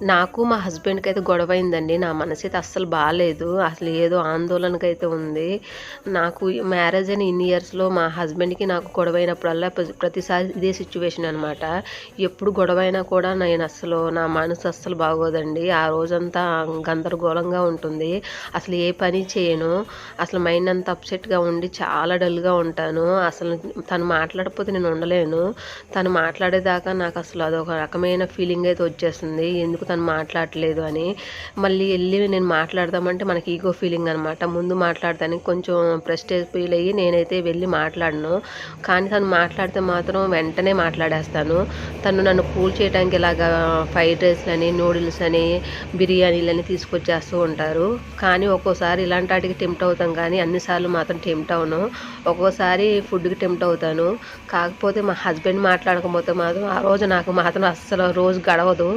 నాకు మా హస్బెండ్‌కి అయితే గొడవ అయిందండి. నా మనసు అయితే అస్సలు బాగాలేదు అసలు ఏదో ఆందోళనకైతే ఉంది. నాకు మ్యారేజ్ అయిన ఇన్ని ఇయర్స్‌లో మా హస్బెండ్‌కి నాకు గొడవ అయినప్పుడల్లా ప్రతి ప్రతిసారి ఇదే సిచ్యువేషన్ అనమాట. ఎప్పుడు గొడవ అయినా కూడా నేను అస్సలు నా మనసు అస్సలు బాగోదండి. ఆ రోజంతా గందరగోళంగా ఉంటుంది. అసలు ఏ పని చేయను. అసలు మైండ్ అంతా అప్సెట్‌గా ఉండి చాలా డల్‌గా ఉంటాను. అసలు తను మాట్లాడకపోతే నేను ఉండలేను. తను మాట్లాడేదాకా నాకు అసలు అదొక రకమైన ఫీలింగ్ అయితే వచ్చేస్తుంది. ఎందుకు తను మాట్లాడట్లేదు అని. మళ్ళీ వెళ్ళి నేను మాట్లాడదామంటే మనకి ఈగో ఫీలింగ్ అనమాట. ముందు మాట్లాడతానికి కొంచెం ప్రెస్టేజ్ ఫీల్ అయ్యి నేనైతే వెళ్ళి మాట్లాడను. కానీ తను మాట్లాడితే మాత్రం వెంటనే మాట్లాడేస్తాను. తను నన్ను కూల్ చేయడానికి ఇలాగా ఫ్రైడ్ రైస్‌లని, నూడిల్స్ అని, బిర్యానీలని తీసుకొచ్చేస్తూ ఉంటారు. కానీ ఒక్కోసారి ఇలాంటి వాటికి టెంప్ట్ అవుతాం కానీ అన్ని సార్లు మాత్రం టెంప్ట్ అవ్వను. ఒక్కోసారి ఫుడ్‌కి టెంప్ట్ అవుతాను. కాకపోతే మా హస్బెండ్ మాట్లాడకపోతే మాత్రం ఆ రోజు నాకు మాత్రం అస్సలు రోజు గడవదు.